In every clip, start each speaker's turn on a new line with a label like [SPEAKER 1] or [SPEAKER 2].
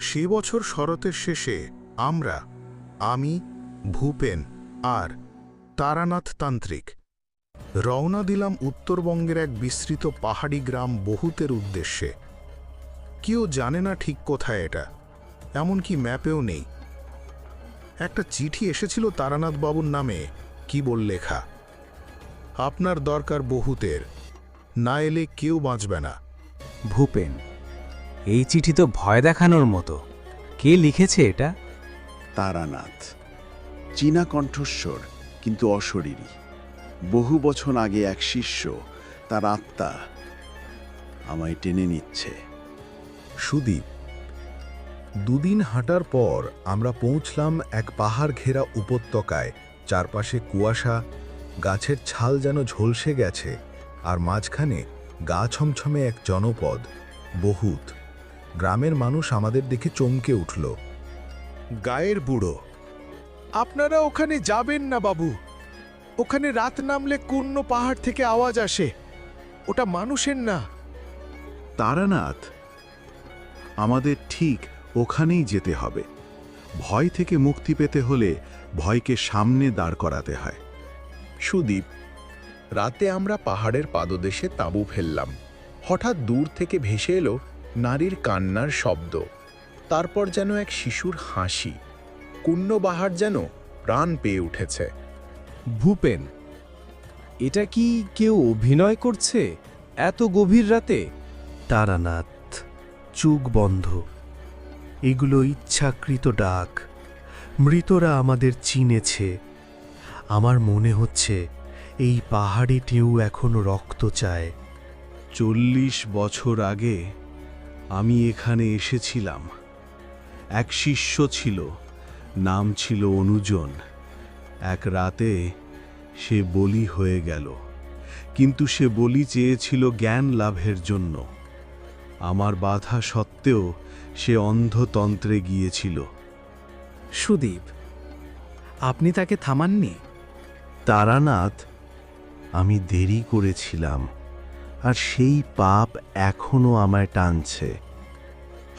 [SPEAKER 1] সে বছর শরতের শেষে আমরা, আমি, ভূপেন আর তারানাথ তান্ত্রিক, রওনা দিলাম উত্তরবঙ্গের এক বিস্তৃত পাহাড়ি গ্রাম বহুতের উদ্দেশ্যে। কেউ জানে না ঠিক কোথায় এটা, এমনকি ম্যাপেও নেই। একটা চিঠি এসেছিল তারানাথ বাবুর নামে, কি বল লেখা। আপনার দরকার বহুতের, না এলে কেউ বাঁচবে না।
[SPEAKER 2] ভূপেন এই চিঠি তো ভয় দেখানোর মতো। কে লিখেছে এটা?
[SPEAKER 3] তারানাথ। চীনা কণ্ঠস্বর কিন্তু অশরীরী। বহু বছর আগে এক শিষ্য তার আত্মা আমায় টেনে নিচ্ছে।
[SPEAKER 1] সুদীপ দুদিন হাঁটার পর আমরা পৌঁছলাম এক পাহাড় ঘেরা উপত্যকায়। চারপাশে কুয়াশা গাছের ছাল যেন ঝলসে গেছে আর মাঝখানে গা ছমছমে এক জনপদ বহুত। গ্রামের মানুষ আমাদের দেখে চমকে উঠল।
[SPEAKER 4] গায়ের বুড়ো আপনারা ওখানে যাবেন না বাবু। ওখানে রাত নামলে কূর্ণ পাহাড় থেকে আওয়াজ আসে। ওটা মানুষের না।
[SPEAKER 3] তারানাথ আমাদের ঠিক ওখানেই যেতে হবে। ভয় থেকে মুক্তি পেতে হলে ভয়কে সামনে দাঁড় করাতে হয়।
[SPEAKER 4] সুদীপ রাতে আমরা পাহাড়ের পাদদেশে তাঁবু ফেললাম। হঠাৎ দূর থেকে ভেসে এলো নারীর কান্নার শব্দ। তারপর যেন এক শিশুর হাসি কুণ্যবাহার যেন প্রাণ পেয়ে উঠেছে।
[SPEAKER 2] ভূপেন এটা কি কেউ অভিনয় করছে? এত গভীর রাতে? তারানাথ চুক বন্ধ। এগুলো ইচ্ছাকৃত ডাক। মৃতরা আমাদের চিনেছে। আমার মনে হচ্ছে এই পাহাড়ি পাহাড়িটিও এখন রক্ত চায়।
[SPEAKER 3] চল্লিশ বছর আগে আমি এখানে এসেছিলাম। এক শিষ্য ছিল নাম ছিল অনুজন। এক রাতে সে বলি হয়ে গেল কিন্তু সে বলি চেয়েছিল জ্ঞান লাভের জন্য। আমার বাধা সত্ত্বেও সে অন্ধতন্ত্রে গিয়েছিল।
[SPEAKER 2] সুদীপ আপনি তাকে থামাননি?
[SPEAKER 3] তারানাথ আমি দেরি করেছিলাম। আর সেই পাপ এখনও আমায় টানছে।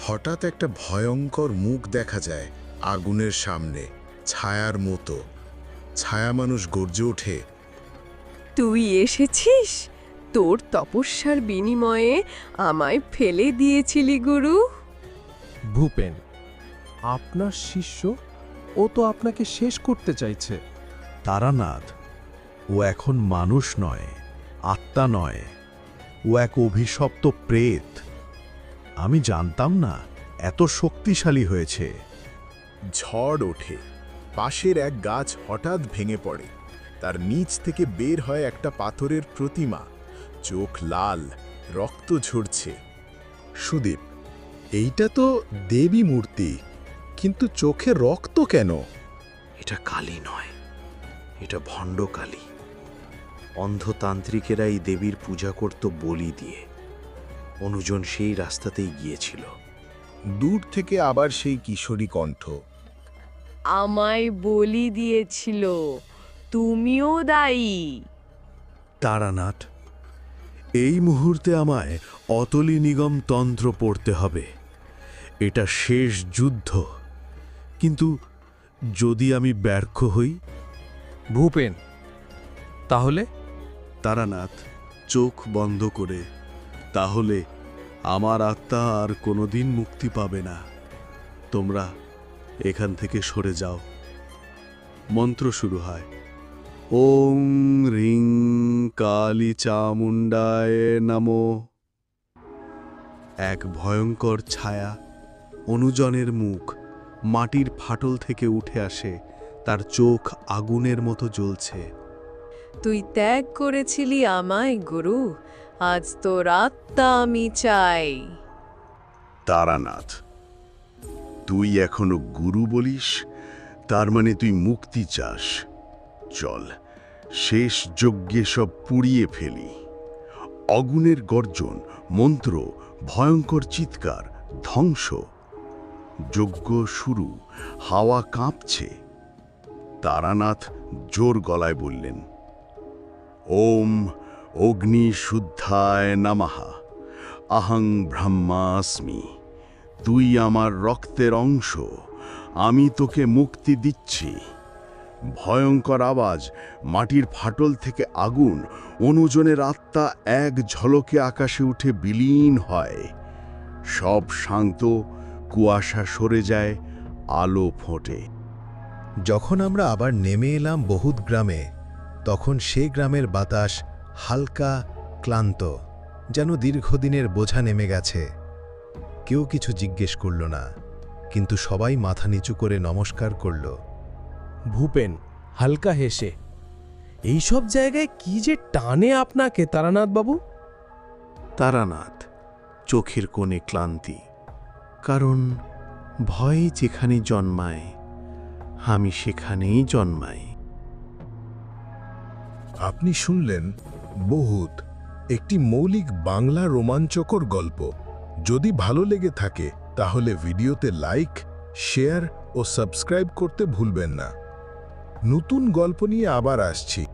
[SPEAKER 1] হঠাৎ একটা ভয়ঙ্কর মুখ দেখা যায় আগুনের সামনে ছায়ার মতো। ছায়া মানুষ গর্জে ওঠে
[SPEAKER 5] তুই এসেছিস? তোর তপস্যার বিনিময়ে আমায় ফেলে দিয়েছিলি গুরু?
[SPEAKER 4] ভূপেন আপনার শিষ্য ও তো আপনাকে শেষ করতে চাইছে।
[SPEAKER 3] তারানাথ ও এখন মানুষ নয় আত্মা নয়। ও এক অভিশপ্ত প্রেত। আমি জানতাম না এত শক্তিশালী হয়েছে।
[SPEAKER 1] ঝড় ওঠে। পাশের এক গাছ হঠাৎ ভেঙে পড়ে। তার নিচ থেকে বের হয় একটা পাথরের প্রতিমা। চোখ লাল রক্ত ঝরছে। সুদীপ এইটা তো দেবী মূর্তি কিন্তু চোখে রক্ত কেন?
[SPEAKER 6] এটা কালী নয়। এটা ভণ্ড কালী অন্ধতান্ত্রিকেরা এই দেবীর পূজা করত বলি দিয়ে। অনুজন সেই রাস্তাতেই গিয়েছিল।
[SPEAKER 1] দূর থেকে আবার সেই কিশোরী কণ্ঠ।
[SPEAKER 5] আমায় বলি দিয়েছিল তুমিও দায়ী।
[SPEAKER 3] তারানাথ এই মুহূর্তে আমায় অতলি নিগম তন্ত্র পড়তে হবে। এটা শেষ যুদ্ধ। কিন্তু যদি আমি ব্যর্থ হই?
[SPEAKER 2] ভূপেন তাহলে?
[SPEAKER 3] তারানাথ, চোখ বন্ধ করে, তাহলে আমার আত্মা আর কোনোদিন মুক্তি পাবে না। তোমরা এখান থেকে সরে যাও। মন্ত্র শুরু হয়। ওং রিং কালী চামুণ্ডায় নমো। এক ভয়ঙ্কর ছায়া অনুজনের মুখ মাটির ফাটল থেকে উঠে আসে, তার চোখ আগুনের মতো জ্বলছে।
[SPEAKER 5] তুই ত্যাগ করেছিলি আমায়, গুরু। আজ তোর আত্মা আমি চাই।
[SPEAKER 3] তারানাথ, তুই এখনও গুরু বলিস? তার মানে তুই মুক্তি চাস। চল, শেষ যজ্ঞে সব পুড়িয়ে ফেলি। অগুনের গর্জন, মন্ত্র, ভয়ঙ্কর চিৎকার, ধ্বংস। যজ্ঞ শুরু, হাওয়া কাঁপছে। তারানাথ জোর গলায় বললেন ওম অগ্নি শুদ্ধায় নমঃ। আহং ব্রহ্মাস্মি।
[SPEAKER 7] তুই আমার রক্তের অংশ, আমি তোকে মুক্তি দিচ্ছি। ভয়ঙ্কর আওয়াজ, মাটির ফাটল থেকে আগুন, অনুজনের আত্মা এক ঝলকে আকাশে উঠে বিলীন হয়। সব শান্ত, কুয়াশা সরে যায়, আলো ফোটে।
[SPEAKER 3] যখন আমরা আবার নেমে এলাম বহুত গ্রামে তখন সে গ্রামের বাতাস হালকা ক্লান্ত যেন দীর্ঘদিনের বোঝা নেমে গেছে। কেউ কিছু জিজ্ঞেস করল না কিন্তু সবাই মাথা নিচু করে নমস্কার করল।
[SPEAKER 8] ভূপেন হালকা হেসে এইসব জায়গায় কি যে টানে আপনাকে তারানাথ বাবু?
[SPEAKER 9] তারানাথ চোখের কোণে ক্লান্তি কারণ ভয় যেখানে জন্মায় আমি সেখানেই জন্মাই।
[SPEAKER 1] আপনি শুনলেন বহুত, একটি মৌলিক বাংলা রোমাঞ্চকর গল্প। যদি ভালো লেগে থাকে, তাহলে ভিডিওতে লাইক, শেয়ার ও সাবস্ক্রাইব করতে ভুলবেন না। নতুন গল্প নিয়ে আবার আসছি।